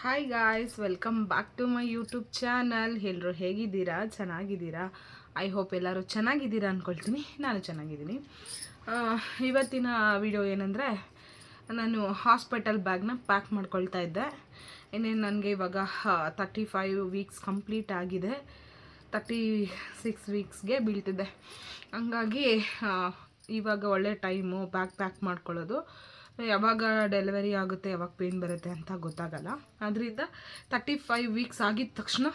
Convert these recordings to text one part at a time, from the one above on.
Hi guys welcome back to my YouTube channel ಎಲ್ಲರೂ ಹೇಗಿದ್ದೀರಾ? ಚೆನ್ನಾಗಿದ್ದೀರಾ? ಐ ಹೋಪ್ ಎಲ್ಲರೂ ಚೆನ್ನಾಗಿದ್ದೀರಾ ಅಂದ್ಕೊಳ್ತೀನಿ ನಾನು ಚೆನ್ನಾಗಿದ್ದೀನಿ. ಇವತ್ತಿನ ವಿಡಿಯೋ ಏನಂದರೆ, ನಾನು ಹಾಸ್ಪಿಟಲ್ ಬ್ಯಾಗ್ನ ಪ್ಯಾಕ್ ಮಾಡ್ಕೊಳ್ತಾ ಇದ್ದೆ. ಇನ್ನೇನು ನನಗೆ ಇವಾಗ ತರ್ಟಿ ಫೈವ್ ವೀಕ್ಸ್ ಕಂಪ್ಲೀಟ್ ಆಗಿದೆ. ತರ್ಟಿ ಸಿಕ್ಸ್ ವೀಕ್ಸ್ಗೆ ಬೀಳ್ತಿದೆ. ಹಂಗಾಗಿ ಇವಾಗ ಒಳ್ಳೆ ಟೈಮು ಬ್ಯಾಗ್ ಪ್ಯಾಕ್ ಮಾಡ್ಕೊಳ್ಳೋದು. ಯಾವಾಗ ಡೆಲಿವರಿ ಆಗುತ್ತೆ, ಯಾವಾಗ ಪೇನ್ ಬರುತ್ತೆ ಅಂತ ಗೊತ್ತಾಗಲ್ಲ. ಅದರಿಂದ ತರ್ಟಿ ಫೈವ್ ವೀಕ್ಸ್ ಆಗಿದ ತಕ್ಷಣ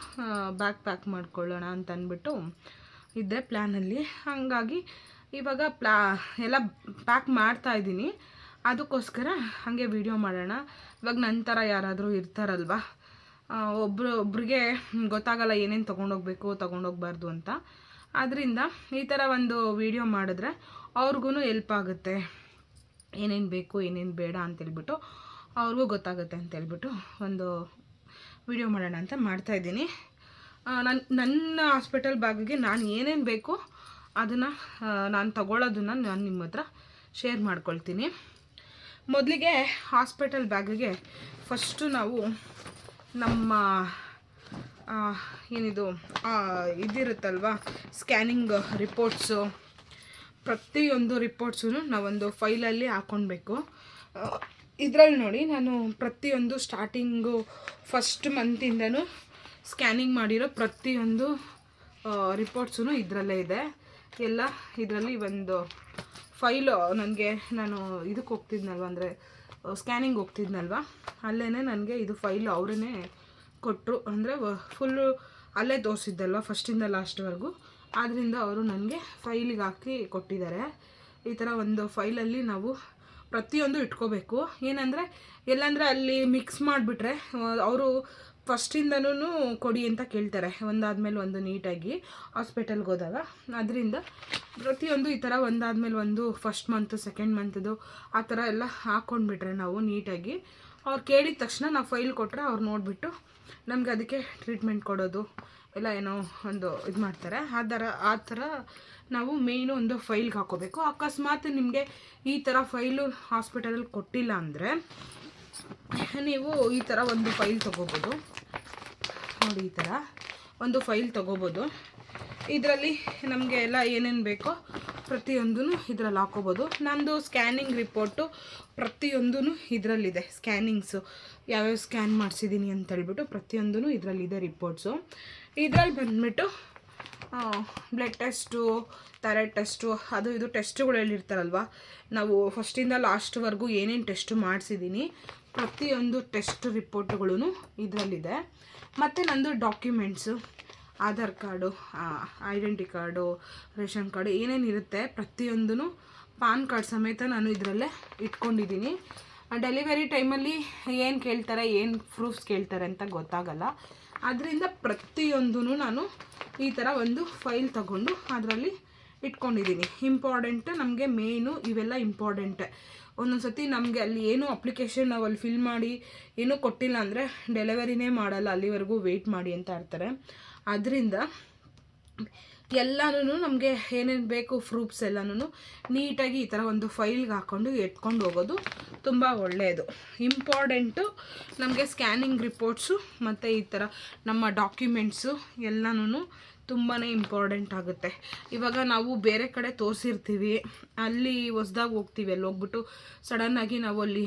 ಬ್ಯಾಗ್ ಪ್ಯಾಕ್ ಮಾಡ್ಕೊಳ್ಳೋಣ ಅಂತ ಅಂದ್ಬಿಟ್ಟು ಇದ್ದೆ ಪ್ಲ್ಯಾನಲ್ಲಿ ಹಾಗಾಗಿ ಇವಾಗ ಪ್ಲಾ, ಎಲ್ಲ ಪ್ಯಾಕ್ ಮಾಡ್ತಾ ಇದ್ದೀನಿ. ಅದಕ್ಕೋಸ್ಕರ ಹಾಗೆ ವಿಡಿಯೋ ಮಾಡೋಣ. ಇವಾಗ ನಂತರ ಯಾರಾದರೂ ಇರ್ತಾರಲ್ವ? ಒಬ್ಬರು ಒಬ್ರಿಗೆ ಗೊತ್ತಾಗಲ್ಲ ಏನೇನು ತೊಗೊಂಡೋಗ್ಬೇಕು, ತೊಗೊಂಡೋಗ್ಬಾರ್ದು ಅಂತ. ಆದ್ದರಿಂದ ಈ ಥರ ಒಂದು ವಿಡಿಯೋ ಮಾಡಿದ್ರೆ ಅವ್ರಿಗೂ ಎಲ್ಪ್ ಆಗುತ್ತೆ. ಏನೇನು ಬೇಕು, ಏನೇನು ಬೇಡ ಅಂತೇಳ್ಬಿಟ್ಟು ಅವ್ರಿಗೂ ಗೊತ್ತಾಗುತ್ತೆ ಅಂತೇಳ್ಬಿಟ್ಟು ಒಂದು ವಿಡಿಯೋ ಮಾಡೋಣ ಅಂತ ಮಾಡ್ತಾಯಿದ್ದೀನಿ ನನ್ನ ನನ್ನ ಹಾಸ್ಪಿಟಲ್ ಬ್ಯಾಗಿಗೆ ನಾನು ಏನೇನು ಬೇಕು ಅದನ್ನು ನಾನು ತಗೊಳ್ಳೋದನ್ನು ನಾನು ನಿಮ್ಮ ಹತ್ರ ಶೇರ್ ಮಾಡ್ಕೊಳ್ತೀನಿ. ಮೊದಲಿಗೆ ಹಾಸ್ಪಿಟಲ್ ಬ್ಯಾಗಿಗೆ ಫಸ್ಟು ನಾವು ನಮ್ಮ ಏನಿದು ಇದಿರುತ್ತಲ್ವ ಸ್ಕ್ಯಾನಿಂಗ್ ರಿಪೋರ್ಟ್ಸು ಪ್ರತಿಯೊಂದು ರಿಪೋರ್ಟ್ಸೂ ನಾವೊಂದು ಫೈಲಲ್ಲಿ ಹಾಕ್ಕೊಳ್ಬೇಕು ಇದರಲ್ಲಿ ನೋಡಿ ನಾನು ಪ್ರತಿಯೊಂದು ಸ್ಟಾರ್ಟಿಂಗು ಫಸ್ಟ್ ಮಂತಿಂದನೂ ಸ್ಕ್ಯಾನಿಂಗ್ ಮಾಡಿರೋ ಪ್ರತಿಯೊಂದು ರಿಪೋರ್ಟ್ಸೂ ಇದರಲ್ಲೇ ಇದೆ. ಎಲ್ಲ ಇದರಲ್ಲಿ ಒಂದು ಫೈಲು ನನಗೆ ನಾನು ಇದಕ್ಕೆ ಹೋಗ್ತಿದ್ನಲ್ವ, ಅಂದರೆ ಸ್ಕ್ಯಾನಿಂಗ್ ಹೋಗ್ತಿದ್ನಲ್ವ ಅಲ್ಲೇ ನನಗೆ ಇದು ಫೈಲು ಅವರೇ ಕೊಟ್ಟರು ಅಂದರೆ ಫುಲ್ಲು ಅಲ್ಲೇ ತೋರಿಸಿದ್ದಲ್ವ ಫಸ್ಟಿಂದ ಲಾಸ್ಟ್ವರೆಗೂ ಆದ್ದರಿಂದ ಅವರು ನನಗೆ ಫೈಲಿಗೆ ಹಾಕಿ ಕೊಟ್ಟಿದ್ದಾರೆ. ಈ ಥರ ಒಂದು ಫೈಲಲ್ಲಿ ನಾವು ಪ್ರತಿಯೊಂದು ಇಟ್ಕೋಬೇಕು. ಏನಂದರೆ, ಎಲ್ಲಂದರೆ ಅಲ್ಲಿ ಮಿಕ್ಸ್ ಮಾಡಿಬಿಟ್ರೆ ಅವರು ಫಸ್ಟಿಂದನೂ ಕೊಡಿ ಅಂತ ಕೇಳ್ತಾರೆ. ಒಂದಾದ್ಮೇಲೆ ಒಂದು ನೀಟಾಗಿ ಹಾಸ್ಪಿಟಲ್ಗೆ ಹೋದಾಗ. ಅದರಿಂದ ಪ್ರತಿಯೊಂದು ಈ ಥರ ಒಂದಾದ್ಮೇಲೆ ಒಂದು ಫಸ್ಟ್ ಮಂತು ಸೆಕೆಂಡ್ ಮಂತದು ಆ ಥರ ಎಲ್ಲ ಹಾಕ್ಕೊಂಡ್ಬಿಟ್ರೆ ನಾವು ನೀಟಾಗಿ. ಅವ್ರು ಕೇಳಿದ ತಕ್ಷಣ ನಾವು ಫೈಲ್ ಕೊಟ್ಟರೆ ಅವ್ರು ನೋಡಿಬಿಟ್ಟು ನಮಗೆ ಅದಕ್ಕೆ ಟ್ರೀಟ್ಮೆಂಟ್ ಕೊಡೋದು. ಎಲ್ಲ ಏನೋ ಒಂದು ಇದು ಮಾಡ್ತಾರೆ. ಆ ಥರ ಆ ಥರ ನಾವು ಮೇಯ್ನು ಒಂದು ಫೈಲ್ಗೆ ಹಾಕೋಬೇಕು. ಅಕಸ್ಮಾತ್ ನಿಮಗೆ ಈ ಥರ ಫೈಲು ಹಾಸ್ಪಿಟಲಲ್ಲಿ ಕೊಟ್ಟಿಲ್ಲ ಅಂದರೆ ನೀವು ಈ ಥರ ಒಂದು ಫೈಲ್ ತೊಗೋಬೋದು. ನೋಡಿ ಈ ಥರ ಒಂದು ಫೈಲ್ ತೊಗೋಬೋದು. ಇದರಲ್ಲಿ ನಮಗೆ ಎಲ್ಲ ಏನೇನು ಬೇಕೋ ಪ್ರತಿಯೊಂದೂ ಇದರಲ್ಲಿ ಹಾಕೋಬೋದು. ನಂದು ಸ್ಕ್ಯಾನಿಂಗ್ ರಿಪೋರ್ಟು ಪ್ರತಿಯೊಂದೂ ಇದರಲ್ಲಿದೆ. ಸ್ಕ್ಯಾನಿಂಗ್ಸು ಯಾವ್ಯಾವ ಸ್ಕ್ಯಾನ್ ಮಾಡಿಸಿದ್ದೀನಿ ಅಂತೇಳ್ಬಿಟ್ಟು ಪ್ರತಿಯೊಂದೂ ಇದರಲ್ಲಿದೆ ರಿಪೋರ್ಟ್ಸು ಇದರಲ್ಲಿ ಬಂದ್ಬಿಟ್ಟು ಬ್ಲಡ್ ಟೆಸ್ಟು ಥೈರಾಯ್ಡ್ ಟೆಸ್ಟು ಅದು ಇದು ಟೆಸ್ಟುಗಳು ಹೇಳಿರ್ತಾರಲ್ವ ನಾವು ಫಸ್ಟಿಂದ ಲಾಸ್ಟ್ವರೆಗೂ ಏನೇನು ಟೆಸ್ಟ್ ಮಾಡಿಸಿದ್ದೀನಿ ಪ್ರತಿಯೊಂದು ಟೆಸ್ಟ್ ರಿಪೋರ್ಟ್ಗಳೂ ಇದರಲ್ಲಿದೆ. ಮತ್ತು ನಂದು documents Aadhaar card identity card, ration card ಏನೇನಿರುತ್ತೆ ಪ್ರತಿಯೊಂದೂ ಪಾನ್ ಕಾರ್ಡ್ ಸಮೇತ ನಾನು ಇದರಲ್ಲೇ ಇಟ್ಕೊಂಡಿದ್ದೀನಿ ಡೆಲಿವರಿ ಟೈಮಲ್ಲಿ ಏನು ಕೇಳ್ತಾರೆ, ಏನು ಪ್ರೂಫ್ಸ್ ಕೇಳ್ತಾರೆ ಅಂತ ಗೊತ್ತಾಗಲ್ಲ. ಅದರಿಂದ ಪ್ರತಿಯೊಂದೂ ನಾನು ಈ ಥರ ಒಂದು ಫೈಲ್ ತಗೊಂಡು ಅದರಲ್ಲಿ ಇಟ್ಕೊಂಡಿದ್ದೀನಿ. ಇಂಪಾರ್ಟೆಂಟ್ ನಮಗೆ ಮೇಯ್ನು ಇವೆಲ್ಲ ಇಂಪಾರ್ಟೆಂಟ್ ಒಂದೊಂದು ಸತಿ ನಮಗೆ ಅಲ್ಲಿ ಏನು ಅಪ್ಲಿಕೇಶನ್ ನಾವು ಅಲ್ಲಿ ಫಿಲ್ ಮಾಡಿ ಏನೂ ಕೊಟ್ಟಿಲ್ಲ ಅಂದರೆ ಡೆಲಿವರಿನೇ ಮಾಡಲ್ಲ, ಅಲ್ಲಿವರೆಗೂ ವೆಯ್ಟ್ ಮಾಡಿ ಅಂತ ಇರ್ತಾರೆ. ಅದರಿಂದ ಎಲ್ಲನೂ ನಮಗೆ ಏನೇನು ಬೇಕು ಪ್ರೂಫ್ಸ್ ಎಲ್ಲನೂ ನೀಟಾಗಿ ಈ ಥರ ಒಂದು ಫೈಲ್ಗೆ ಹಾಕ್ಕೊಂಡು ಎತ್ಕೊಂಡು ಹೋಗೋದು ತುಂಬ ಒಳ್ಳೆಯದು ಇಂಪಾರ್ಟೆಂಟು ನಮಗೆ ಸ್ಕ್ಯಾನಿಂಗ್ ರಿಪೋರ್ಟ್ಸು ಮತ್ತು ಈ ಥರ ನಮ್ಮ ಡಾಕ್ಯುಮೆಂಟ್ಸು ಎಲ್ಲನೂ ತುಂಬಾ ಇಂಪಾರ್ಟೆಂಟ್ ಆಗುತ್ತೆ. ಇವಾಗ ನಾವು ಬೇರೆ ಕಡೆ ತೋರಿಸಿರ್ತೀವಿ. ಅಲ್ಲಿ ಹೊಸ್ದಾಗಿ ಹೋಗ್ತೀವಿ, ಅಲ್ಲಿ ಹೋಗ್ಬಿಟ್ಟು ಸಡನ್ನಾಗಿ ನಾವು ಅಲ್ಲಿ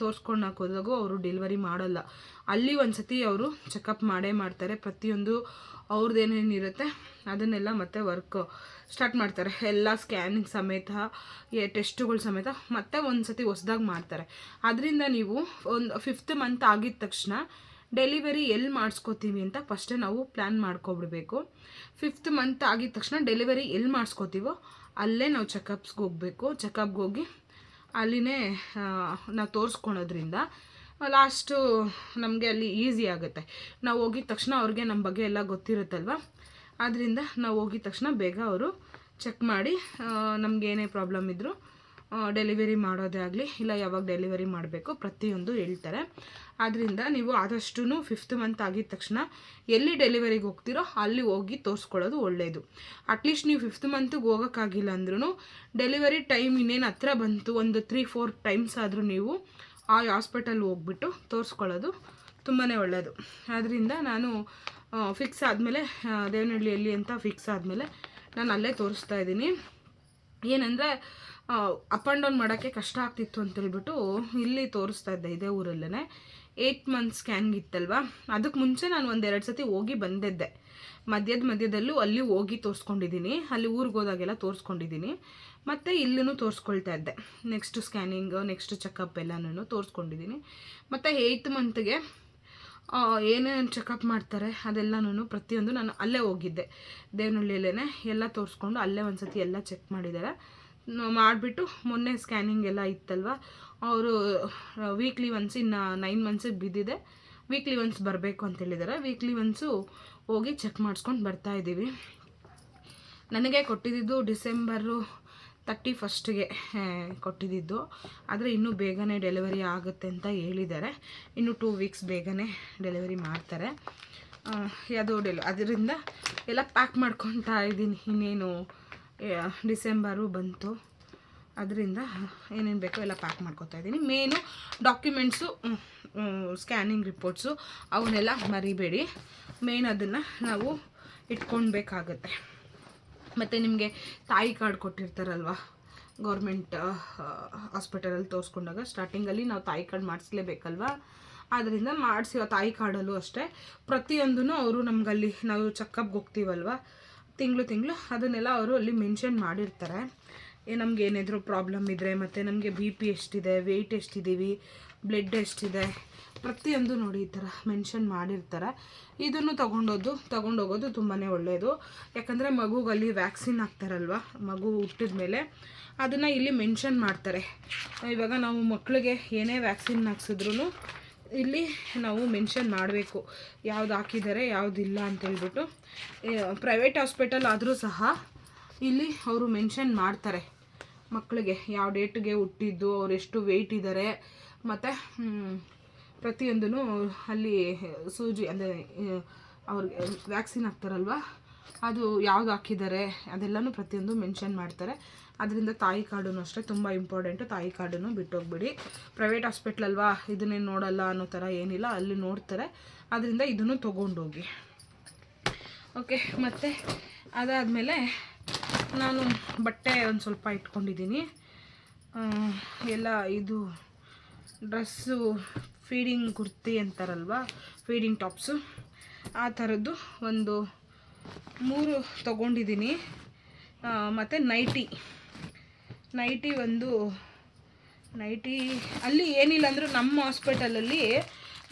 ತೋರಿಸ್ಕೊಂಡು ಹಾಕೋದಾಗೂ ಅವರು ಡೆಲಿವರಿ ಮಾಡಲ್ಲ. ಅಲ್ಲಿ ಒಂದು ಸತಿ ಅವರು ಚೆಕಪ್ ಮಾಡೇ ಮಾಡ್ತಾರೆ. ಪ್ರತಿಯೊಂದು ಅವ್ರದ್ದು ಏನೇನಿರುತ್ತೆ ಅದನ್ನೆಲ್ಲ ಮತ್ತೆ ವರ್ಕ್ ಸ್ಟಾರ್ಟ್ ಮಾಡ್ತಾರೆ. ಎಲ್ಲ ಸ್ಕ್ಯಾನಿಂಗ್ ಸಮೇತ ಟೆಸ್ಟುಗಳು ಸಮೇತ ಮತ್ತೆ ಒಂದು ಸತಿ ಹೊಸ್ದಾಗಿ ಮಾಡ್ತಾರೆ. ಅದರಿಂದ ನೀವು ಒಂದು ಫಿಫ್ತ್ ಮಂತ್ ಆಗಿದ ತಕ್ಷಣ ಡೆಲಿವರಿ ಎಲ್ಲಿ ಮಾಡಿಸ್ಕೋತೀವಿ ಅಂತ ಫಸ್ಟೇ ನಾವು ಪ್ಲ್ಯಾನ್ ಮಾಡ್ಕೊಬಿಡ್ಬೇಕು. ಫಿಫ್ತ್ ಮಂತ್ ಆಗಿದ ತಕ್ಷಣ ಡೆಲಿವರಿ ಎಲ್ಲಿ ಮಾಡಿಸ್ಕೋತೀವೋ ಅಲ್ಲೇ ನಾವು ಚೆಕಪ್ಸ್ಗೆ ಹೋಗಬೇಕು. ಚೆಕಪ್ಗೆ ಹೋಗಿ ಅಲ್ಲಿನೇ ನಾವು ತೋರಿಸ್ಕೊಳೋದ್ರಿಂದ ಲಾಸ್ಟು ನಮಗೆ ಅಲ್ಲಿ ಈಸಿ ಆಗುತ್ತೆ. ನಾವು ಹೋಗಿದ ತಕ್ಷಣ ಅವ್ರಿಗೆ ನಮ್ಮ ಬಗ್ಗೆ ಎಲ್ಲ ಗೊತ್ತಿರುತ್ತಲ್ವ? ಆದ್ದರಿಂದ ನಾವು ಹೋಗಿದ ತಕ್ಷಣ ಬೇಗ ಅವರು ಚೆಕ್ ಮಾಡಿ ನಮ್ಗೆ ಏನೇ ಪ್ರಾಬ್ಲಮ್ ಇದ್ದರೂ ಡೆಲಿವರಿ ಮಾಡೋದೇ ಆಗಲಿ, ಇಲ್ಲ ಯಾವಾಗ ಡೆಲಿವರಿ ಮಾಡಬೇಕು, ಪ್ರತಿಯೊಂದು ಹೇಳ್ತಾರೆ. ಆದ್ದರಿಂದ ನೀವು ಆದಷ್ಟು ಫಿಫ್ತ್ ಮಂತ್ ಆಗಿದ ತಕ್ಷಣ ಎಲ್ಲಿ ಡೆಲಿವರಿಗೆ ಹೋಗ್ತೀರೋ ಅಲ್ಲಿ ಹೋಗಿ ತೋರಿಸ್ಕೊಳ್ಳೋದು ಒಳ್ಳೆಯದು ಅಟ್ಲೀಸ್ಟ್ ನೀವು ಫಿಫ್ತ್ ಮಂತಿಗೆ ಹೋಗೋಕ್ಕಾಗಿಲ್ಲ ಅಂದ್ರೂ ಡೆಲಿವರಿ ಟೈಮ್ ಇನ್ನೇನು ಹತ್ರ ಬಂತು, ಒಂದು ತ್ರೀ ಫೋರ್ ಟೈಮ್ಸ್ ಆದರೂ ನೀವು ಆ ಹಾಸ್ಪಿಟಲ್ ಹೋಗ್ಬಿಟ್ಟು ತೋರಿಸ್ಕೊಳ್ಳೋದು ತುಂಬಾ ಒಳ್ಳೆಯದು ಆದ್ದರಿಂದ ನಾನು ಫಿಕ್ಸ್ ಆದಮೇಲೆ ದೇವನಹಳ್ಳಿಯಲ್ಲಿ ಅಂತ ಫಿಕ್ಸ್ ಆದಮೇಲೆ ನಾನು ಅಲ್ಲೇ ತೋರಿಸ್ತಾ ಇದ್ದೀನಿ. ಏನಂದರೆ ಅಪ್ ಆ್ಯಂಡ್ ಡೌನ್ ಮಾಡೋಕ್ಕೆ ಕಷ್ಟ ಆಗ್ತಿತ್ತು ಅಂತೇಳ್ಬಿಟ್ಟು ಇಲ್ಲಿ ತೋರಿಸ್ತಾ ಇದ್ದೆ ಇದೇ ಊರಲ್ಲೇ ಏಯ್ಟ್ ಮಂತ್ ಸ್ಕ್ಯಾನ್ಗೆ ಇತ್ತಲ್ವಾ? ಅದಕ್ಕೆ ಮುಂಚೆ ನಾನು ಒಂದೆರಡು ಸತಿ ಹೋಗಿ ಬಂದಿದ್ದೆ. ಮಧ್ಯದ ಮಧ್ಯದಲ್ಲೂ ಅಲ್ಲಿ ಹೋಗಿ ತೋರಿಸ್ಕೊಂಡಿದ್ದೀನಿ ಅಲ್ಲಿ ಊರಿಗೆ ಹೋದಾಗೆಲ್ಲ ತೋರಿಸ್ಕೊಂಡಿದ್ದೀನಿ ಮತ್ತು ಇಲ್ಲೂ ತೋರಿಸ್ಕೊಳ್ತಾ ಇದ್ದೆ. ನೆಕ್ಸ್ಟ್ ಸ್ಕ್ಯಾನಿಂಗ್ ನೆಕ್ಸ್ಟ್ ಚೆಕಪ್ ಎಲ್ಲನೂ ತೋರಿಸ್ಕೊಂಡಿದ್ದೀನಿ ಮತ್ತು ಏಯ್ತ್ ಮಂತ್ಗೆ ಏನೇನು ಚೆಕಪ್ ಮಾಡ್ತಾರೆ ಅದೆಲ್ಲನೂ ಪ್ರತಿಯೊಂದು ನಾನು ಅಲ್ಲೇ ಹೋಗಿದ್ದೆ. ದೇವನಹಳ್ಳಿಯಲ್ಲೇ ಎಲ್ಲ ತೋರಿಸ್ಕೊಂಡು ಅಲ್ಲೇ ಒಂದು ಸತಿ ಎಲ್ಲ ಚೆಕ್ ಮಾಡಿದ್ದಾರೆ ಮಾಡಿಬಿಟ್ಟು ಮೊನ್ನೆ ಸ್ಕ್ಯಾನಿಂಗ್ ಎಲ್ಲ ಇತ್ತಲ್ವ? ಅವರು ವೀಕ್ಲಿ ಒನ್ಸ್ ಇನ್ನು ನೈನ್ ಮಂತ್ಸಿಗೆ ಬಿದ್ದಿದೆ. ವೀಕ್ಲಿ ಒನ್ಸ್ ಬರಬೇಕು ಅಂತ ಹೇಳಿದ್ದಾರೆ ವೀಕ್ಲಿ ಒನ್ಸು ಹೋಗಿ ಚೆಕ್ ಮಾಡಿಸ್ಕೊಂಡು ಬರ್ತಾ ಇದ್ದೀವಿ. ನನಗೆ ಕೊಟ್ಟಿದ್ದು ಡಿಸೆಂಬರು ತರ್ಟಿ ಫಸ್ಟ್ಗೆ ಕೊಟ್ಟಿದ್ದು. ಆದರೆ ಇನ್ನೂ ಬೇಗನೆ ಡೆಲಿವರಿ ಆಗುತ್ತೆ ಅಂತ ಹೇಳಿದ್ದಾರೆ ಇನ್ನು ಟೂ ವೀಕ್ಸ್ ಬೇಗನೆ ಡೆಲಿವರಿ ಮಾಡ್ತಾರೆ. ಅದು ಡೆಲಿ ಅದರಿಂದ ಎಲ್ಲ ಪ್ಯಾಕ್ ಮಾಡ್ಕೊತಾ ಇದ್ದೀನಿ. ಇನ್ನೇನು ಡಿಸೆಂಬರು ಬಂತು. ಅದರಿಂದ ಏನೇನು ಬೇಕೋ ಎಲ್ಲ ಪ್ಯಾಕ್ ಮಾಡ್ಕೊತಾ ಇದ್ದೀನಿ. ಮೇನು ಡಾಕ್ಯುಮೆಂಟ್ಸು ಸ್ಕ್ಯಾನಿಂಗ್ ರಿಪೋರ್ಟ್ಸು ಅವನ್ನೆಲ್ಲ ಮರಿಬೇಡಿ. ಮೇನ್ ಅದನ್ನು ನಾವು ಇಟ್ಕೊಳ್ಬೇಕಾಗತ್ತೆ. ಮತ್ತು ನಿಮಗೆ ತಾಯಿ ಕಾರ್ಡ್ ಕೊಟ್ಟಿರ್ತಾರಲ್ವ? ಗೌರ್ಮೆಂಟ್ ಹಾಸ್ಪಿಟಲಲ್ಲಿ ತೋರಿಸ್ಕೊಂಡಾಗ ಸ್ಟಾರ್ಟಿಂಗಲ್ಲಿ ನಾವು ತಾಯಿ ಕಾರ್ಡ್ ಮಾಡಿಸ್ಲೇಬೇಕಲ್ವ? ಆದ್ದರಿಂದ ಮಾಡಿಸಿರೋ ತಾಯಿ ಕಾರ್ಡಲ್ಲೂ ಅಷ್ಟೇ. ಪ್ರತಿಯೊಂದೂ ಅವರು ನಮಗಲ್ಲಿ ನಾವು ಚೆಕಪ್ಗೆ ಹೋಗ್ತೀವಲ್ವ? ತಿಂಗಳು ತಿಂಗಳು ಅದನ್ನೆಲ್ಲ ಅವರು ಅಲ್ಲಿ ಮೆನ್ಷನ್ ಮಾಡಿರ್ತಾರೆ. ನಮ್ಗೆ ಏನಾದರೂ ಪ್ರಾಬ್ಲಮ್ ಇದ್ದರೆ ಮತ್ತು ನಮಗೆ ಬಿ ಪಿ ಎಷ್ಟಿದೆ ವೆಯ್ಟ್ ಎಷ್ಟಿದ್ದೀವಿ ಬ್ಲಡ್ ಎಷ್ಟಿದೆ, ಪ್ರತಿಯೊಂದು ನೋಡಿ ಈ ಥರ ಮೆನ್ಷನ್ ಮಾಡಿರ್ತಾರೆ. ಇದನ್ನು ತೊಗೊಂಡೋದು, ತೊಗೊಂಡೋಗೋದು ತುಂಬಾ ಒಳ್ಳೆಯದು ಯಾಕಂದರೆ ಮಗುಗಲ್ಲಿ ವ್ಯಾಕ್ಸಿನ್ ಹಾಕ್ತಾರಲ್ವ, ಮಗು ಹುಟ್ಟಿದ ಮೇಲೆ ಅದನ್ನು ಇಲ್ಲಿ ಮೆನ್ಷನ್ ಮಾಡ್ತಾರೆ. ಇವಾಗ ನಾವು ಮಕ್ಕಳಿಗೆ ಏನೇ ವ್ಯಾಕ್ಸಿನ್ ಹಾಕ್ಸಿದ್ರು ಇಲ್ಲಿ ನಾವು ಮೆನ್ಷನ್ ಮಾಡಬೇಕು. ಯಾವ್ದು ಹಾಕಿದ್ದಾರೆ ಯಾವುದಿಲ್ಲ ಅಂತೇಳ್ಬಿಟ್ಟು ಪ್ರೈವೇಟ್ ಹಾಸ್ಪಿಟಲ್ ಆದರೂ ಸಹ ಇಲ್ಲಿ ಅವರು ಮೆನ್ಷನ್ ಮಾಡ್ತಾರೆ. ಮಕ್ಕಳಿಗೆ ಯಾವ ಡೇಟ್ಗೆ ಹುಟ್ಟಿದ್ದು, ಅವ್ರು ಎಷ್ಟು ವೆಯ್ಟ್ ಇದ್ದಾರೆ ಮತ್ತು ಪ್ರತಿಯೊಂದೂ ಅಲ್ಲಿ ಸೂಜಿ, ಅಂದರೆ ಅವ್ರಿಗೆ ವ್ಯಾಕ್ಸಿನ್ ಹಾಕ್ತಾರಲ್ವ, ಅದು ಯಾವ್ದು ಹಾಕಿದ್ದಾರೆ, ಅದೆಲ್ಲನೂ ಪ್ರತಿಯೊಂದು ಮೆನ್ಷನ್ ಮಾಡ್ತಾರೆ. ಅದರಿಂದ ತಾಯಿ ಕಾರ್ಡು ಅಷ್ಟೇ ತುಂಬ ಇಂಪಾರ್ಟೆಂಟು ತಾಯಿ ಕಾರ್ಡನ್ನು ಬಿಟ್ಟೋಗ್ಬಿಡಿ. ಪ್ರೈವೇಟ್ ಹಾಸ್ಪಿಟ್ಲ್ ಅಲ್ವಾ, ಇದನ್ನೇನು ನೋಡಲ್ಲ ಅನ್ನೋ ಥರ ಏನಿಲ್ಲ, ಅಲ್ಲಿ ನೋಡ್ತಾರೆ. ಅದರಿಂದ ಇದನ್ನು ತೊಗೊಂಡೋಗಿ. ಓಕೆ ಮತ್ತು, ಅದಾದಮೇಲೆ ನಾನು ಬಟ್ಟೆ ಒಂದು ಸ್ವಲ್ಪ ಇಟ್ಕೊಂಡಿದ್ದೀನಿ. ಎಲ್ಲ ಇದು ಡ್ರೆಸ್ಸು, ಫೀಡಿಂಗ್ ಕುರ್ತಿ ಅಂತಾರಲ್ವ, ಫೀಡಿಂಗ್ ಟಾಪ್ಸು, ಆ ಥರದ್ದು ಒಂದು ಮೂರು ತಗೊಂಡಿದ್ದೀನಿ. ಮತ್ತು ನೈಟಿ. ನೈಟಿ ಒಂದು, ನೈಟಿ ಅಲ್ಲಿ ಏನಿಲ್ಲ ಅಂದರೂ ನಮ್ಮ ಹಾಸ್ಪಿಟಲಲ್ಲಿ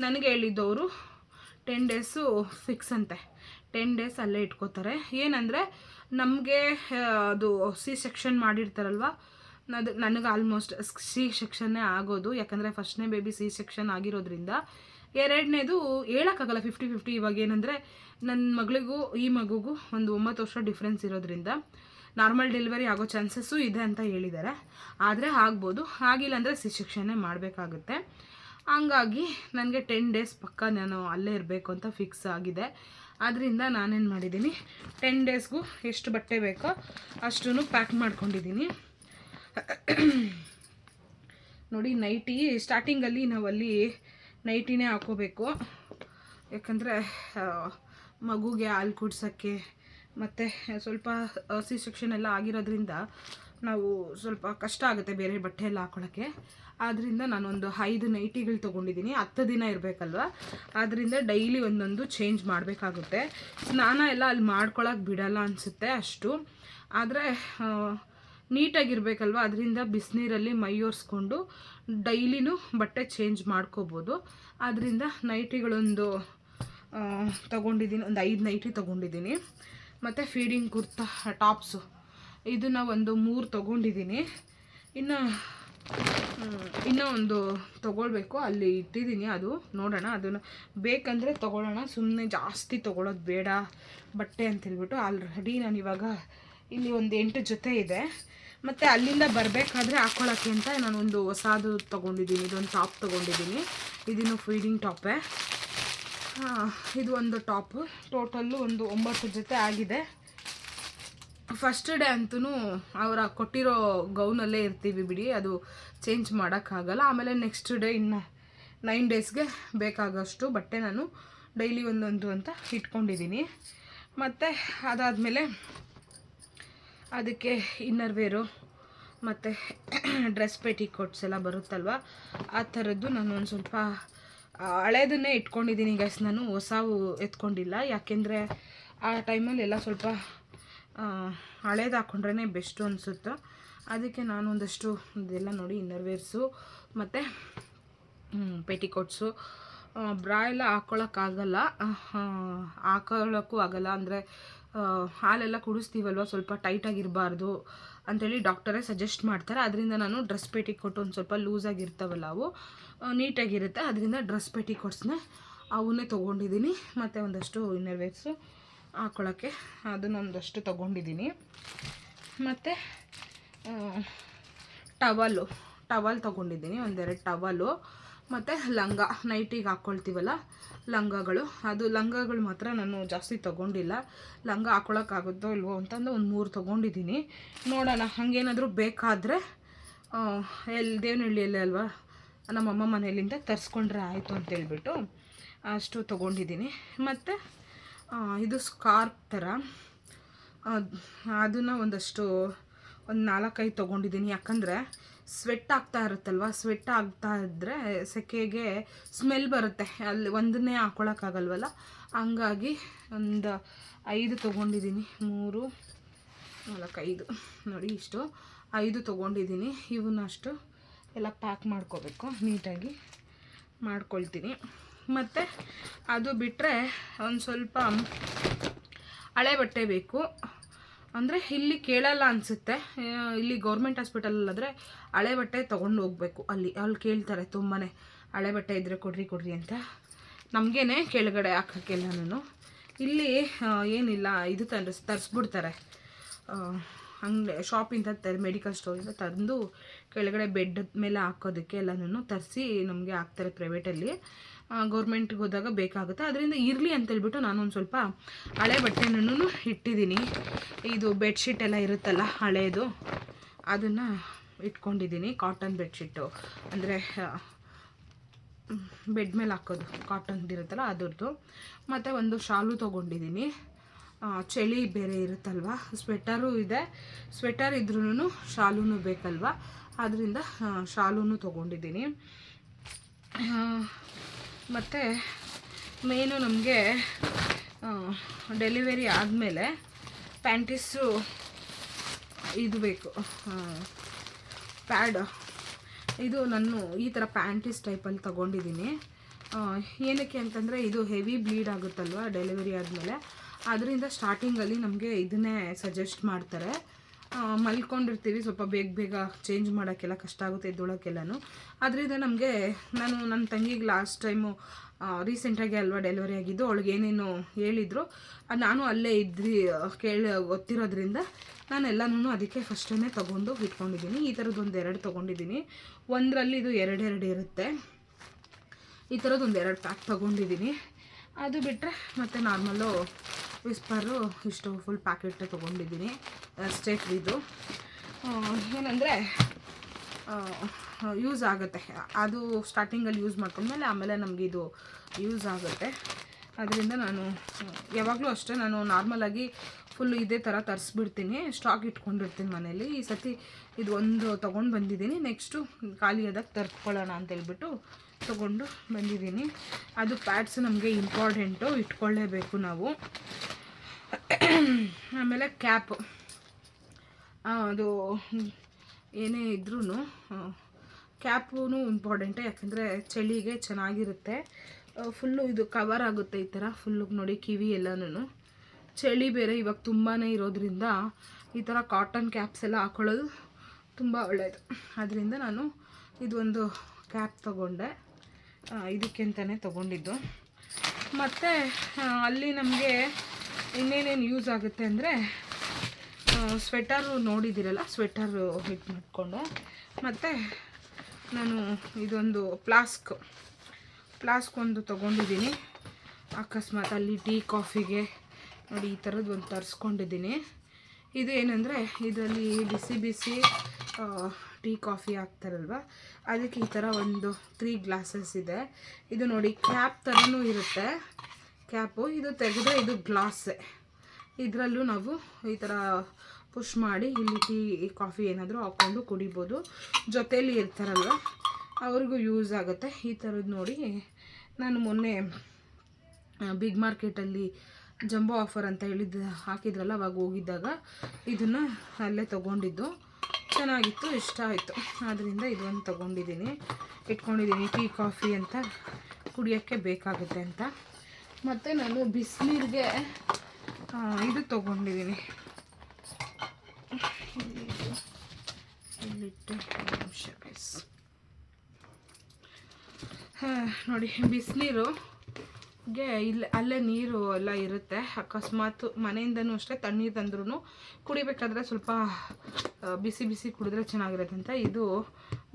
ನನಗೆ ಹೇಳಿದ್ದವರು ಟೆನ್ ಡೇಸು ಫಿಕ್ಸ್ ಅಂತೆ. ಟೆನ್ ಡೇಸ್ ಅಲ್ಲೇ ಇಟ್ಕೋತಾರೆ. ಏನಂದರೆ ನಮಗೆ ಅದು ಸಿ ಸೆಕ್ಷನ್ ಮಾಡಿರ್ತಾರಲ್ವ? ಅದು ನನಗೆ ಆಲ್ಮೋಸ್ಟ್ ಸಿ ಸೆಕ್ಷನ್ನೇ ಆಗೋದು. ಯಾಕಂದರೆ ಫಸ್ಟ್ನೇ ಬೇಬಿ ಸಿ ಸೆಕ್ಷನ್ ಆಗಿರೋದ್ರಿಂದ. ಎರಡನೇದು ಹೇಳೋಕ್ಕಾಗಲ್ಲ ಫಿಫ್ಟಿ ಫಿಫ್ಟಿ ಇವಾಗ ಏನಂದರೆ ನನ್ನ ಮಗಳಿಗೂ, ಈ ಮಗುಗೂ ಒಂದು ಒಂಬತ್ತು ವರ್ಷ ಡಿಫ್ರೆನ್ಸ್ ಇರೋದ್ರಿಂದ ನಾರ್ಮಲ್ ಡೆಲಿವರಿ ಆಗೋ ಚಾನ್ಸಸ್ಸು ಇದೆ ಅಂತ ಹೇಳಿದ್ದಾರೆ ಆದರೆ ಆಗ್ಬೋದು. ಆಗಿಲ್ಲ ಅಂದರೆ ಸಿ ಸೆಕ್ಷನ್ನೇ ಮಾಡಬೇಕಾಗುತ್ತೆ. ಹಂಗಾಗಿ ನನಗೆ ಟೆನ್ ಡೇಸ್ ಪಕ್ಕ ನಾನು ಅಲ್ಲೇ ಇರಬೇಕು ಅಂತ ಫಿಕ್ಸ್ ಆಗಿದೆ. ಆದ್ದರಿಂದ ನಾನೇನು ಮಾಡಿದ್ದೀನಿ ಟೆನ್ ಡೇಸ್ಗೂ ಎಷ್ಟು ಬಟ್ಟೆ ಬೇಕೋ ಅಷ್ಟೂ ಪ್ಯಾಕ್ ಮಾಡ್ಕೊಂಡಿದ್ದೀನಿ. ನೋಡಿ ನೈಟಿ ಸ್ಟಾರ್ಟಿಂಗಲ್ಲಿ ನಾವಲ್ಲಿ ನೈಟಿನೇ ಹಾಕೋಬೇಕು. ಯಾಕಂದರೆ ಮಗುಗೆ ಹಾಲು ಕುಡ್ಸೋಕ್ಕೆ ಮತ್ತು ಸ್ವಲ್ಪ ಸಿ ಸೆಕ್ಷನ್ ಎಲ್ಲ ಆಗಿರೋದ್ರಿಂದ ನಾವು ಸ್ವಲ್ಪ ಕಷ್ಟ ಆಗುತ್ತೆ ಬೇರೆ ಬಟ್ಟೆ ಎಲ್ಲ ಹಾಕೊಳ್ಳೋಕ್ಕೆ ಆದ್ದರಿಂದ ನಾನೊಂದು ಐದು ನೈಟಿಗಳು ತೊಗೊಂಡಿದ್ದೀನಿ. ಹತ್ತು ದಿನ ಇರಬೇಕಲ್ವ? ಆದ್ದರಿಂದ ಡೈಲಿ ಒಂದೊಂದು ಚೇಂಜ್ ಮಾಡಬೇಕಾಗುತ್ತೆ. ಸ್ನಾನ ಎಲ್ಲ ಅಲ್ಲಿ ಮಾಡ್ಕೊಳಕ್ಕೆ ಬಿಡಲ್ಲ ಅನಿಸುತ್ತೆ ಅಷ್ಟು. ಆದರೆ ನೀಟಾಗಿರ್ಬೇಕಲ್ವ? ಅದರಿಂದ ಬಿಸಿನೀರಲ್ಲಿ ಮೈ ಒರೆಸ್ಕೊಂಡು ಡೈಲಿನೂ ಬಟ್ಟೆ ಚೇಂಜ್ ಮಾಡ್ಕೋಬೋದು. ಆದ್ದರಿಂದ ನೈಟಿಗಳೊಂದು ತೊಗೊಂಡಿದ್ದೀನಿ ತಗೊಂಡಿದ್ದೀನಿ. ಒಂದು ಐದು ನೈಟಿ ತೊಗೊಂಡಿದ್ದೀನಿ. ಮತ್ತು ಫೀಡಿಂಗ್ ಕುರ್ತಾ, ಟಾಪ್ಸು. ಇದನ್ನು ಒಂದು ಮೂರು ತೊಗೊಂಡಿದ್ದೀನಿ ಇನ್ನು ಇನ್ನೂ ಒಂದು ತೊಗೊಳ್ಬೇಕು. ಅಲ್ಲಿ ಇಟ್ಟಿದ್ದೀನಿ ಅದು. ನೋಡೋಣ ಅದನ್ನು ಬೇಕಂದರೆ ತೊಗೊಳ್ಳೋಣ. ಸುಮ್ಮನೆ ಜಾಸ್ತಿ ತೊಗೊಳೋದು ಬೇಡ. ಬಟ್ಟೆ ಅಂತೇಳ್ಬಿಟ್ಟು ಆಲ್ರೆಡಿ ನಾನು ಇವಾಗ ಇಲ್ಲಿ ಒಂದು ಎಂಟು ಜೊತೆ ಇದೆ. ಮತ್ತು ಅಲ್ಲಿಂದ ಬರಬೇಕಾದ್ರೆ ಹಾಕ್ಕೊಳ್ಳೋಕ್ಕೆ ಅಂತ ನಾನೊಂದು ಹೊಸದು ತೊಗೊಂಡಿದ್ದೀನಿ ಇದೊಂದು ಟಾಪ್ ತೊಗೊಂಡಿದ್ದೀನಿ ಇದನ್ನು ಫೀಡಿಂಗ್ ಟಾಪೇ. ಇದು ಒಂದು ಟಾಪು. ಟೋಟಲ್ಲು ಒಂದು ಒಂಬತ್ತು ಜೊತೆ ಆಗಿದೆ. ಫಸ್ಟ್ ಡೇ ಅಂತೂ ಅವರ ಕೊಟ್ಟಿರೋ ಗೌನಲ್ಲೇ ಇರ್ತೀವಿ ಬಿಡಿ, ಅದು ಚೇಂಜ್ ಮಾಡೋಕ್ಕಾಗಲ್ಲ. ಆಮೇಲೆ ನೆಕ್ಸ್ಟ್ ಡೇ ಇನ್ನು ನೈನ್ ಡೇಸ್ಗೆ ಬೇಕಾಗೋಷ್ಟು ಬಟ್ಟೆ ನಾನು ಡೈಲಿ ಒಂದೊಂದು ಅಂತ ಇಟ್ಕೊಂಡಿದ್ದೀನಿ. ಮತ್ತು ಅದಾದಮೇಲೆ ಅದಕ್ಕೆ ಇನ್ನರ್ ವೇರು ಮತ್ತು ಡ್ರೆಸ್ ಪೆಟಿಕೋಟ್ಸ್ ಎಲ್ಲ ಬರುತ್ತಲ್ವ, ಆ ಥರದ್ದು ನಾನು ಒಂದು ಸ್ವಲ್ಪ ಹಳೇದನ್ನೇ ಇಟ್ಕೊಂಡಿದ್ದೀನಿ ಗೈಸ್ ನಾನು ಹೊಸವು ಎತ್ಕೊಂಡಿಲ್ಲ. ಯಾಕೆಂದರೆ ಆ ಟೈಮಲ್ಲಿ ಎಲ್ಲ ಸ್ವಲ್ಪ ಹಳೇದು ಹಾಕ್ಕೊಂಡ್ರೇ ಬೆಸ್ಟು ಅನಿಸುತ್ತೆ. ಅದಕ್ಕೆ ನಾನು ಒಂದಷ್ಟು ಇದೆಲ್ಲ ನೋಡಿ ಇನ್ನರ್ವೇರ್ಸು ಮತ್ತು ಪೆಟಿಕೋಟ್ಸು ಬ್ರಾ ಎಲ್ಲ ಹಾಕ್ಕೊಳಕ್ಕಾಗಲ್ಲ ಹಾಕೊಳ್ಳೋಕ್ಕೂ ಆಗಲ್ಲ. ಅಂದರೆ ಹಾಲೆಲ್ಲ ಕುಡಿಸ್ತೀವಲ್ವ? ಸ್ವಲ್ಪ ಟೈಟಾಗಿರಬಾರ್ದು ಅಂಥೇಳಿ ಡಾಕ್ಟರೇ ಸಜೆಸ್ಟ್ ಮಾಡ್ತಾರೆ. ಅದರಿಂದ ನಾನು ಡ್ರೆಸ್ ಪೆಟಿಕೋಟ್ ಒಂದು ಸ್ವಲ್ಪ ಲೂಸಾಗಿರ್ತಾವಲ್ಲ ಅವು. ನೀಟಾಗಿರುತ್ತೆ ಅದರಿಂದ ಡ್ರೆಸ್ ಪೆಟಿಕೋಟ್ಸ್ನ ಅವನ್ನೇ ತೊಗೊಂಡಿದ್ದೀನಿ. ಮತ್ತು ಒಂದಷ್ಟು ಇನ್ನರ್ ವೇರ್ಸು ಹಾಕ್ಕೊಳ್ಳೋಕ್ಕೆ ಅದನ್ನೊಂದಷ್ಟು ತೊಗೊಂಡಿದ್ದೀನಿ. ಮತ್ತು ಟವಲು, ಟವಲ್ ತೊಗೊಂಡಿದ್ದೀನಿ, ಒಂದೆರಡು ಟವಲು. ಮತ್ತು ಲಂಗ, ನೈಟಿಗೆ ಹಾಕ್ಕೊಳ್ತೀವಲ್ಲ ಲಂಗಗಳು. ಅದು ಲಂಗಗಳು ಮಾತ್ರ ನಾನು ಜಾಸ್ತಿ ತೊಗೊಂಡಿಲ್ಲ. ಲಂಗ ಹಾಕ್ಕೊಳಕ್ಕಾಗುತ್ತೋ ಇಲ್ವೋ ಅಂತಂದು ಒಂದು ಮೂರು ತೊಗೊಂಡಿದ್ದೀನಿ. ನೋಡೋಣ, ಹಾಗೇನಾದರೂ ಬೇಕಾದರೆ ಎಲ್ಲಿ ದೇವನಹಳ್ಳಿಯಲ್ಲಿ ಅಲ್ವಾ, ನಮ್ಮಮ್ಮ ಮನೆಯಲ್ಲಿಂದ ತರಿಸ್ಕೊಂಡ್ರೆ ಆಯಿತು ಅಂತೇಳ್ಬಿಟ್ಟು ಅಷ್ಟು ತೊಗೊಂಡಿದ್ದೀನಿ. ಮತ್ತು ಇದು ಸ್ಕಾರ್ಪ್ ಥರ ಅದನ್ನು ಒಂದಷ್ಟು ಒಂದು ನಾಲ್ಕೈದು ತೊಗೊಂಡಿದ್ದೀನಿ ಯಾಕಂದರೆ ಸ್ವೆಟ್ ಆಗ್ತಾ ಇರುತ್ತಲ್ವ? ಸ್ವೆಟ್ ಆಗ್ತಾ ಇದ್ದರೆ ಸೆಕೆಗೆ ಸ್ಮೆಲ್ ಬರುತ್ತೆ. ಅಲ್ಲಿ ಒಂದನ್ನೇ ಹಾಕ್ಕೊಳಕ್ಕಾಗಲ್ವಲ್ಲ ಹಂಗಾಗಿ ಒಂದು ಐದು ತೊಗೊಂಡಿದ್ದೀನಿ ಮೂರು, ನಾಲ್ಕೈದು. ನೋಡಿ ಇಷ್ಟು. ಐದು ತೊಗೊಂಡಿದ್ದೀನಿ ಇವನ್ನ ಅಷ್ಟು ಎಲ್ಲ ಪ್ಯಾಕ್ ಮಾಡ್ಕೋಬೇಕು. ನೀಟಾಗಿ ಮಾಡ್ಕೊಳ್ತೀನಿ. ಮತ್ತು ಅದು ಬಿಟ್ಟರೆ ಒಂದು ಸ್ವಲ್ಪ ಹಳೆ ಬಟ್ಟೆ ಬೇಕು. ಅಂದರೆ ಇಲ್ಲಿ ಕೇಳಲ್ಲ ಅನಿಸುತ್ತೆ. ಇಲ್ಲಿ ಗೌರ್ಮೆಂಟ್ ಹಾಸ್ಪಿಟಲಲ್ಲಾದರೆ ಹಳೆ ಬಟ್ಟೆ ತೊಗೊಂಡು ಹೋಗಬೇಕು ಅಲ್ಲಿ. ಅಲ್ಲಿ ಕೇಳ್ತಾರೆ ತುಂಬಾ ಹಳೆ ಬಟ್ಟೆ ಇದ್ದರೆ ಕೊಡ್ರಿ ಕೊಡ್ರಿ ಅಂತ. ನಮಗೇನೆ ಕೆಳಗಡೆ ನಾನು. ಇಲ್ಲಿ ಏನಿಲ್ಲ, ಇದು ತರಿಸ್, ತರಿಸ್ಬಿಡ್ತಾರೆ. ಹಂಗೆ ಶಾಪಿಂದ ತ ಮೆಡಿಕಲ್ ಸ್ಟೋರಿಂದ ತಂದು ಕೆಳಗಡೆ ಬೆಡ್ ಮೇಲೆ ಹಾಕೋದಕ್ಕೆ ಎಲ್ಲನೂ ತರಿಸಿ ನಮಗೆ ಹಾಕ್ತಾರೆ ಪ್ರೈವೇಟಲ್ಲಿ ಗೌರ್ಮೆಂಟ್ಗೆ ಹೋದಾಗ ಬೇಕಾಗುತ್ತೆ. ಅದರಿಂದ ಇರಲಿ ಅಂತೇಳ್ಬಿಟ್ಟು ನಾನೊಂದು ಸ್ವಲ್ಪ ಹಳೆ ಬಟ್ಟೆನೂ ಇಟ್ಟಿದ್ದೀನಿ. ಇದು ಬೆಡ್ಶೀಟ್ ಎಲ್ಲ ಇರುತ್ತಲ್ಲ ಹಳೆಯದು ಅದನ್ನು ಇಟ್ಕೊಂಡಿದ್ದೀನಿ ಕಾಟನ್ ಬೆಡ್ಶೀಟು ಅಂದರೆ ಬೆಡ್ ಮೇಲೆ ಹಾಕೋದು ಕಾಟನ್ದು ಇರುತ್ತಲ್ಲ ಅದರದ್ದು. ಮತ್ತು ಒಂದು ಶಾಲು ತೊಗೊಂಡಿದ್ದೀನಿ. ಚಳಿ ಬೇರೆ ಇರುತ್ತಲ್ವ ಸ್ವೆಟರು ಇದೆ. ಸ್ವೆಟರ್ ಇದ್ರೂ ಶಾಲೂ ಬೇಕಲ್ವ ಆದ್ದರಿಂದ ಶಾಲೂ ತೊಗೊಂಡಿದ್ದೀನಿ. ಮತ್ತು ಮೇನು ನಮಗೆ ಡೆಲಿವರಿ ಆದಮೇಲೆ ಪ್ಯಾಂಟೀಸು ಇದು ಬೇಕು ಪ್ಯಾಡ್ ಇದು ನಾನು ಈ ಥರ ಪ್ಯಾಂಟೀಸ್ ಟೈಪಲ್ಲಿ ತೊಗೊಂಡಿದ್ದೀನಿ. ಏನಕ್ಕೆ ಅಂತಂದರೆ ಇದು ಹೆವಿ ಬ್ಲೀಡ್ ಆಗುತ್ತಲ್ವ ಡೆಲಿವರಿ ಆದಮೇಲೆ. ಅದರಿಂದ ಸ್ಟಾರ್ಟಿಂಗಲ್ಲಿ ನಮಗೆ ಇದನ್ನೇ ಸಜೆಸ್ಟ್ ಮಾಡ್ತಾರೆ. ಮಲ್ಕೊಂಡಿರ್ತೀವಿ. ಸ್ವಲ್ಪ ಬೇಗ ಬೇಗ ಚೇಂಜ್ ಮಾಡೋಕ್ಕೆಲ್ಲ ಕಷ್ಟ ಆಗುತ್ತೆ ಎದ್ದೊಳಕ್ಕೆಲ್ಲನೂ. ಅದರಿಂದ ನಮಗೆ, ನಾನು ನನ್ನ ತಂಗಿಗೆ ಲಾಸ್ಟ್ ಟೈಮು ರೀಸೆಂಟಾಗಿ ಅಲ್ವಾ ಡೆಲಿವರಿ ಆಗಿದ್ದು, ಅವಳಿಗೆ ಏನೇನು ಹೇಳಿದ್ರು. ನಾನು ಅಲ್ಲೇ ಇದ್ರಿ ಕೇಳಿ, ಗೊತ್ತಿರೋದ್ರಿಂದ ನಾನು ಎಲ್ಲನೂ ಅದಕ್ಕೆ ಫಸ್ಟೇ ತೊಗೊಂಡು ಇಟ್ಕೊಂಡಿದ್ದೀನಿ. ಈ ಥರದ್ದು ಒಂದು ಎರಡು ತೊಗೊಂಡಿದ್ದೀನಿ. ಒಂದರಲ್ಲಿ ಇದು ಎರಡೆರಡು ಇರುತ್ತೆ. ಈ ಥರದ್ದು ಒಂದು ಎರಡು ಪ್ಯಾಕ್ ತೊಗೊಂಡಿದ್ದೀನಿ. ಅದು ಬಿಟ್ಟರೆ ಮತ್ತು ನಾರ್ಮಲ್ಲು ವಿಸ್ಪರು ಇಷ್ಟು ಫುಲ್ ಪ್ಯಾಕೆಟ್ ತೊಗೊಂಡಿದ್ದೀನಿ. ಸ್ಟೇಟ್ ಇದು. ಏನಂದರೆ ಯೂಸ್ ಆಗುತ್ತೆ. ಅದು ಸ್ಟಾರ್ಟಿಂಗಲ್ಲಿ ಯೂಸ್ ಮಾಡ್ಕೊಂಡ್ಮೇಲೆ ಆಮೇಲೆ ನಮಗೆ ಇದು ಯೂಸ್ ಆಗುತ್ತೆ. ಅದರಿಂದ ನಾನು ಯಾವಾಗಲೂ ಅಷ್ಟೇ ನಾನು ನಾರ್ಮಲಾಗಿ ಫುಲ್ ಇದೇ ಥರ ತರಿಸ್ಬಿಡ್ತೀನಿ. ಸ್ಟಾಕ್ ಇಟ್ಕೊಂಡಿರ್ತೀನಿ ಮನೇಲಿ. ಈ ಸತಿ ಇದು ಒಂದು ತೊಗೊಂಡು ಬಂದಿದ್ದೀನಿ. ನೆಕ್ಸ್ಟು ಖಾಲಿ ಆದಾಗ ತರ್ಕೊಳ್ಳೋಣ ಅಂತೇಳ್ಬಿಟ್ಟು ತೊಗೊಂಡು ಬಂದಿದ್ದೀನಿ. ಅದು ಪ್ಯಾಡ್ಸ್ ನಮಗೆ ಇಂಪಾರ್ಟೆಂಟು ಇಟ್ಕೊಳ್ಳೇಬೇಕು ನಾವು. ಆಮೇಲೆ ಕ್ಯಾಪ್ ಅದು ಏನೇ ಇದ್ರೂ ಕ್ಯಾಪೂ ಇಂಪಾರ್ಟೆಂಟೇ ಯಾಕಂದರೆ ಚಳಿಗೆ ಚೆನ್ನಾಗಿರುತ್ತೆ. ಫುಲ್ಲು ಇದು ಕವರ್ ಆಗುತ್ತೆ ಈ ಥರ ಫುಲ್ಲು ನೋಡಿ ಕಿವಿ ಎಲ್ಲನೂ ಚಳಿ ಬೇರೆ ಇವಾಗ ತುಂಬಾ ಇರೋದ್ರಿಂದ ಈ ಥರ ಕಾಟನ್ ಕ್ಯಾಪ್ಸ್ ಎಲ್ಲ ಹಾಕೊಳ್ಳೋದು ತುಂಬ ಒಳ್ಳೆಯದು ಅದರಿಂದ ನಾನು ಇದೊಂದು ಕ್ಯಾಪ್ ತೊಗೊಂಡೆ. ಇದಕ್ಕೆ ಅಂತಲೇ ತೊಗೊಂಡಿದ್ದು. ಮತ್ತು ಅಲ್ಲಿ ನಮಗೆ ಇನ್ನೇನೇನು ಯೂಸ್ ಆಗುತ್ತೆ ಅಂದರೆ ಸ್ವೆಟರು ನೋಡಿದ್ದೀರಲ್ಲ ಸ್ವೆಟರು ಹಿಟ್ ಮಾಡಿಕೊಂಡು. ಮತ್ತು, ನಾನು ಇದೊಂದು ಪ್ಲಾಸ್ಕ್ ಪ್ಲಾಸ್ಕ್ ಒಂದು ತೊಗೊಂಡಿದ್ದೀನಿ. ಅಕಸ್ಮಾತ್ ಅಲ್ಲಿ ಟೀ ಕಾಫಿಗೆ ನೋಡಿ ಈ ಥರದ್ದು ಒಂದು ತರಿಸ್ಕೊಂಡಿದ್ದೀನಿ. ಇದು ಏನಂದರೆ, ಇದರಲ್ಲಿ ಬಿಸಿ ಬಿಸಿ ಟೀ ಕಾಫಿ ಹಾಕ್ತಾರಲ್ವ? ಅದಕ್ಕೆ ಈ ಥರ ಒಂದು ತ್ರೀ ಗ್ಲಾಸಸ್ ಇದೆ. ಇದು ನೋಡಿ ಕ್ಯಾಪ್ ಥರನೂ ಇರುತ್ತೆ. ಕ್ಯಾಪು ಇದು ತೆಗೆದ್ರೆ ಇದು ಗ್ಲಾಸೆ ಇದರಲ್ಲೂ ನಾವು ಈ ಥರ ಪುಷ್ ಮಾಡಿ ಇಲ್ಲಿ ಟೀ ಕಾಫಿ ಏನಾದರೂ ಹಾಕ್ಕೊಂಡು ಕುಡಿಬೋದು. ಜೊತೆಯಲ್ಲಿ ಇರ್ತಾರಲ್ವ? ಅವ್ರಿಗೂ ಯೂಸ್ ಆಗುತ್ತೆ. ಈ ಥರದ್ದು ನೋಡಿ, ನಾನು ಮೊನ್ನೆ ಬಿಗ್ ಮಾರ್ಕೆಟಲ್ಲಿ ಜಂಬೋ ಆಫರ್ ಅಂತ ಹೇಳಿದ್ದು, ಹಾಕಿದ್ರಲ್ಲ, ಅವಾಗ ಹೋಗಿದ್ದಾಗ ಇದನ್ನು ಅಲ್ಲೇ ತೊಗೊಂಡಿದ್ದು. ಚೆನ್ನಾಗಿತ್ತು ಇಷ್ಟ ಆಯಿತು. ಆದ್ದರಿಂದ ಇದೊಂದು ತೊಗೊಂಡಿದ್ದೀನಿ. ಇಟ್ಕೊಂಡಿದ್ದೀನಿ ಟೀ ಕಾಫಿ ಅಂತ. ಕುಡಿಯೋಕ್ಕೆ ಬೇಕಾಗುತ್ತೆ ಅಂತ. ಮತ್ತು ನಾನು ಬಿಸಿನೀರಿಗೆ ಇದು ತೊಗೊಂಡಿದ್ದೀನಿ. ಹಾಂ ನೋಡಿ. ಹಾ, ಬಿಸಿನೀರುಗೆ ಇಲ್ಲಿ ಅಲ್ಲೇ ನೀರು ಎಲ್ಲ ಇರುತ್ತೆ. ಅಕಸ್ಮಾತ್ ಮನೆಯಿಂದನೂ ಅಷ್ಟೇ ತಣ್ಣೀರು ತಂದ್ರೂ ಕುಡಿಬೇಕಾದ್ರೆ ಸ್ವಲ್ಪ ಬಿಸಿ ಬಿಸಿ ಕುಡಿದ್ರೆ ಚೆನ್ನಾಗಿರುತ್ತೆ ಅಂತ ಇದು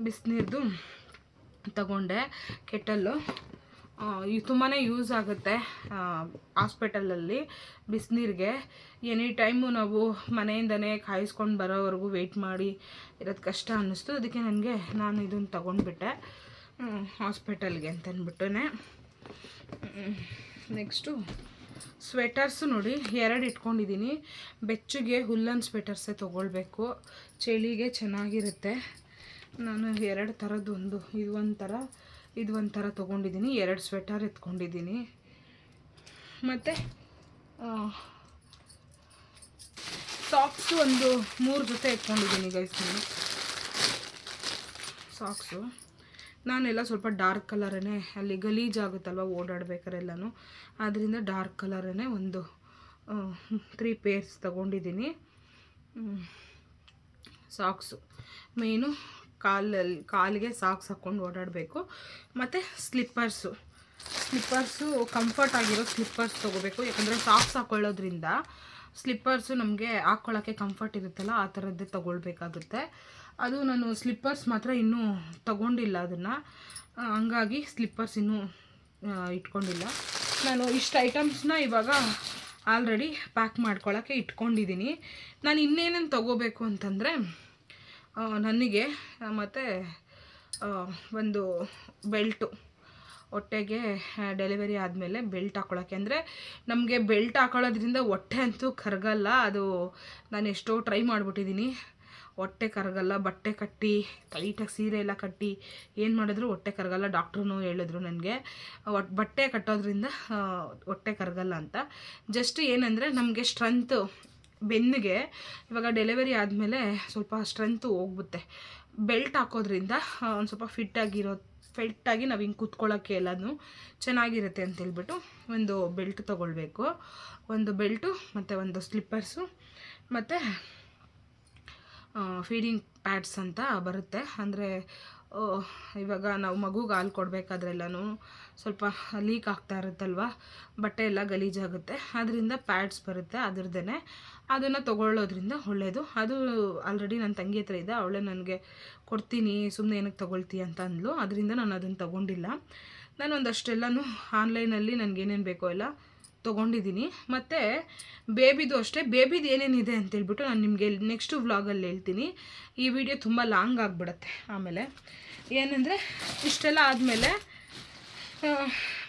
ಬಿಸಿನೀರ್ದು ತಗೊಂಡೆ ಕೆಟಲ್ಲು ಇದು ತುಂಬಾ ಯೂಸ್ ಆಗುತ್ತೆ ಹಾಸ್ಪಿಟಲಲ್ಲಿ ಬಿಸಿನೀರಿಗೆ. ಎನಿ ಟೈಮು ನಾವು ಮನೆಯಿಂದನೇ ಕಾಯಿಸ್ಕೊಂಡು ಬರೋವರೆಗೂ ವೆಯ್ಟ್ ಮಾಡಿ ಇರೋದು ಕಷ್ಟ ಅನ್ನಿಸ್ತು. ಅದಕ್ಕೆ ನನಗೆ ನಾನು ಇದನ್ನು ತೊಗೊಂಡ್ಬಿಟ್ಟೆ ಹಾಸ್ಪಿಟಲ್ಗೆ ಅಂತ ಅಂದ್ಬಿಟ್ಟೆ ನೆಕ್ಸ್ಟು ಸ್ವೆಟರ್ಸು ನೋಡಿ, ಎರಡು ಇಟ್ಕೊಂಡಿದ್ದೀನಿ ಬೆಚ್ಚಗೆ ಹುಲ್ಲನ್ ಸ್ವೆಟರ್ಸೇ ತೊಗೊಳ್ಬೇಕು. ಚಳಿಗೆ ಚೆನ್ನಾಗಿರುತ್ತೆ. ನಾನು ಎರಡು ಥರದ್ದು ಒಂದು, ಇದು ಒಂಥರ ಇದು ಒಂಥರ ತೊಗೊಂಡಿದ್ದೀನಿ ಎರಡು ಸ್ವೆಟರ್ ಎತ್ಕೊಂಡಿದ್ದೀನಿ ಮತ್ತು ಸಾಕ್ಸು ಒಂದು ಮೂರು ಜೊತೆ ಎತ್ಕೊಂಡಿದ್ದೀನಿ ಗೈಸ್ ನಾನು ಸಾಕ್ಸು. ನಾನೆಲ್ಲ ಸ್ವಲ್ಪ ಡಾರ್ಕ್ ಕಲರೇ ಅಲ್ಲಿ ಗಲೀಜಾಗುತ್ತಲ್ವ ಓಡಾಡ್ಬೇಕಾರೆಲ್ಲನೂ. ಆದ್ದರಿಂದ ಡಾರ್ಕ್ ಕಲರೇ ಒಂದು ತ್ರೀ ಪೇರ್ಸ್ ತಗೊಂಡಿದ್ದೀನಿ. ಸಾಕ್ಸು ಮೇನು ಕಾಲಲ್ಲಿ ಕಾಲಿಗೆ ಸಾಕ್ಸ್ ಹಾಕ್ಕೊಂಡು ಓಡಾಡಬೇಕು. ಮತ್ತು ಸ್ಲಿಪ್ಪರ್ಸು ಸ್ಲಿಪ್ಪರ್ಸು ಕಂಫರ್ಟ್ ಆಗಿರೋ ಸ್ಲಿಪ್ಪರ್ಸ್ ತೊಗೋಬೇಕು. ಯಾಕಂದರೆ ಸಾಕ್ಸ್ ಹಾಕೊಳ್ಳೋದ್ರಿಂದ ಸ್ಲಿಪ್ಪರ್ಸು ನಮಗೆ ಹಾಕ್ಕೊಳ್ಳೋಕ್ಕೆ ಕಂಫರ್ಟ್ ಇರುತ್ತಲ್ಲ, ಆ ಥರದ್ದೇ ತೊಗೊಳ್ಬೇಕಾಗುತ್ತೆ. ಅದು ನಾನು ಸ್ಲಿಪ್ಪರ್ಸ್ ಮಾತ್ರ ಇನ್ನೂ ತಗೊಂಡಿಲ್ಲ ಅದನ್ನು. ಹಂಗಾಗಿ ಸ್ಲಿಪ್ಪರ್ಸ್ ಇನ್ನೂ ಇಟ್ಕೊಂಡಿಲ್ಲ. ನಾನು ಇಷ್ಟು ಐಟಮ್ಸ್ನ ಇವಾಗ ಆಲ್ರೆಡಿ ಪ್ಯಾಕ್ ಮಾಡ್ಕೊಳ್ಳೋಕ್ಕೆ ಇಟ್ಕೊಂಡಿದ್ದೀನಿ ನಾನು ಇನ್ನೇನೇನು ತೊಗೋಬೇಕು ಅಂತಂದರೆ ನನಗೆ ಮತ್ತು ಒಂದು ಬೆಲ್ಟು ಹೊಟ್ಟೆಗೆ ಡೆಲಿವರಿ ಆದಮೇಲೆ ಬೆಲ್ಟ್ ಹಾಕ್ಕೊಳ್ಳೋಕ್ಕೆ ಅಂದರೆ ನಮಗೆ ಬೆಲ್ಟ್ ಹಾಕೊಳ್ಳೋದ್ರಿಂದ ಹೊಟ್ಟೆ ಅಂತೂ ಕರಗಲ್ಲ. ಅದು ನಾನು ಎಷ್ಟೋ ಟ್ರೈ ಮಾಡಿಬಿಟ್ಟಿದ್ದೀನಿ ಹೊಟ್ಟೆ ಕರಗಲ್ಲ, ಬಟ್ಟೆ ಕಟ್ಟಿ ಟೈಟಾಗಿ ಸೀರೆ ಎಲ್ಲ ಕಟ್ಟಿ, ಏನು ಮಾಡಿದ್ರು ಹೊಟ್ಟೆ ಕರಗಲ್ಲ ಡಾಕ್ಟ್ರು ಹೇಳಿದ್ರು ನನಗೆ. ಬಟ್ಟೆ ಕಟ್ಟೋದ್ರಿಂದ ಹೊಟ್ಟೆ ಕರಗಲ್ಲ ಅಂತ. ಜಸ್ಟ್ ಏನಂದರೆ ನಮಗೆ ಸ್ಟ್ರೆಂತು ಬೆನ್ನಿಗೆ ಇವಾಗ ಡೆಲಿವರಿ ಆದಮೇಲೆ ಸ್ವಲ್ಪ ಸ್ಟ್ರೆಂತು ಹೋಗ್ಬಿಡುತ್ತೆ ಬೆಲ್ಟ್ ಹಾಕೋದ್ರಿಂದ ಒಂದು ಸ್ವಲ್ಪ ಫಿಟ್ಟಾಗಿರೋ ಫಿಟ್ಟಾಗಿ ನಾವು ಹಿಂಗೆ ಕೂತ್ಕೊಳ್ಳೋಕ್ಕೆ ಎಲ್ಲನೂ ಚೆನ್ನಾಗಿರುತ್ತೆ ಅಂತ ಹೇಳ್ಬಿಟ್ಟು ಒಂದು ಬೆಲ್ಟ್ ತೊಗೊಳ್ಬೇಕು. ಒಂದು ಬೆಲ್ಟು ಮತ್ತು ಒಂದು ಸ್ಲಿಪ್ಪರ್ಸು ಮತ್ತು ಫೀಡಿಂಗ್ ಪ್ಯಾಡ್ಸ್ ಅಂತ ಬರುತ್ತೆ. ಅಂದರೆ ಇವಾಗ ನಾವು ಮಗುಗೆ ಹಾಲು ಕೊಡಬೇಕಾದ್ರೆಲ್ಲನೂ ಸ್ವಲ್ಪ ಲೀಕ್ ಆಗ್ತಾ ಇರುತ್ತಲ್ವ? ಬಟ್ಟೆ ಎಲ್ಲ ಗಲೀಜಾಗುತ್ತೆ ಅದರಿಂದ ಪ್ಯಾಡ್ಸ್ ಬರುತ್ತೆ ಅದ್ರದ್ದೇ ಅದನ್ನು ತೊಗೊಳ್ಳೋದ್ರಿಂದ ಒಳ್ಳೆಯದು ಅದು ಆಲ್ರೆಡಿ ನನ್ನ ತಂಗಿ ಹತ್ರ ಇದೆ. ಅವಳೆ ನನಗೆ ಕೊಡ್ತೀನಿ ಸುಮ್ಮನೆ ಏನಕ್ಕೆ ತೊಗೊಳ್ತೀಯ ಅಂತ ಅಂದ್ಲು. ಅದರಿಂದ ನಾನು ಅದನ್ನು ತೊಗೊಂಡಿಲ್ಲ. ನಾನು ಒಂದಷ್ಟೆಲ್ಲನೂ ಆನ್ಲೈನಲ್ಲಿ ನನಗೇನೇನು ಬೇಕೋ ಎಲ್ಲ ತೊಗೊಂಡಿದ್ದೀನಿ. ಮತ್ತು ಬೇಬಿದು ಅಷ್ಟೇ. ಬೇಬಿದು ಏನೇನಿದೆ ಅಂತೇಳ್ಬಿಟ್ಟು ನಾನು ನಿಮಗೆ ನೆಕ್ಸ್ಟು ವ್ಲಾಗಲ್ಲಿ ಹೇಳ್ತೀನಿ. ಈ ವಿಡಿಯೋ ತುಂಬ ಲಾಂಗ್ ಆಗಿಬಿಡತ್ತೆ. ಆಮೇಲೆ ಏನಂದರೆ ಇಷ್ಟೆಲ್ಲ ಆದಮೇಲೆ